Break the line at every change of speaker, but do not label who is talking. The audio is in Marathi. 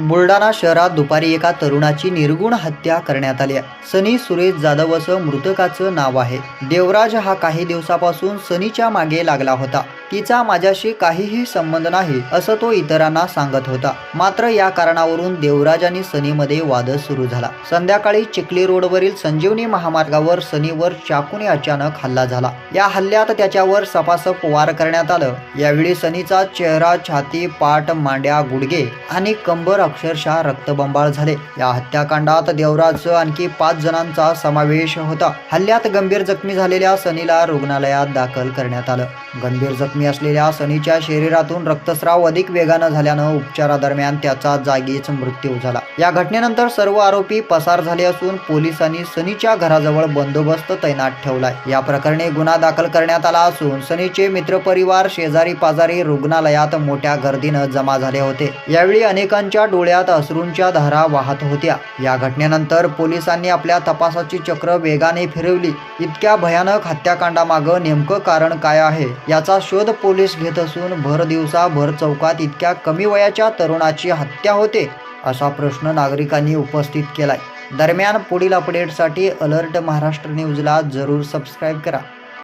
बुलडाणा शहरात दुपारी एका तरुणाची निर्गुण हत्या करण्यात आली आहे. सनी सुरेश जाधव असं मृतकाचं नाव आहे. देवराज हा काही दिवसापासून सनीच्या मागे लागला होता. तिचा माझ्याशी काहीही संबंध नाही असं तो इतरांना सांगत होता. मात्र या कारणावरून देवराज आणि सनीमध्ये वाद सुरू झाला. संध्याकाळी चिखली रोडवरील संजीवनी महामार्गावर सनीवर चाकूने अचानक हल्ला झाला. या हल्ल्यात त्याच्यावर सपासप वार करण्यात आलं. यावेळी सनीचा चेहरा छाती पाठ मांड्या गुडघे आणि कंबर अक्षरशः रक्तबंबाळ झाले. या हत्याकांडात देवराजसह आणखी पाच जणांचा समावेश होता. हल्ल्यात गंभीर जखमी झालेल्या सनीला रुग्णालयात दाखल करण्यात आलं. गंभीर जखमी असलेल्या सनीच्या शरीरातून रक्तस्राव अधिक वेगानं झाल्यानं उपचारादरम्यान त्याचा जागीच मृत्यू झाला. या घटनेनंतर सर्व आरोपी पसार झाले असून पोलिसांनी सनीच्या घराजवळ बंदोबस्त तैनात ठेवलाय. या प्रकरणी गुन्हा दाखल करण्यात आला असून सनीचे मित्रपरिवार शेजारी पाजारी रुग्णालयात मोठ्या गर्दीनं जमा झाले होते. यावेळी अनेकांच्या डोळ्यात अश्रूंच्या धारा वाहत होत्या. या घटनेनंतर पोलिसांनी आपल्या तपासाची चक्र वेगाने फिरवली. इतक्या भयानक हत्याकांडामागं नेमकं कारण काय आहे? याचा शोध पोलीस घेत असून भर दिवसा भर चौकात इतक्या कमी वयाच्या तरुणाची हत्या होते असा प्रश्न नागरिकांनी उपस्थित केलाय. दरम्यान पुढील अपडेटसाठी अलर्ट महाराष्ट्र न्यूजला जरूर सबस्क्राईब करा.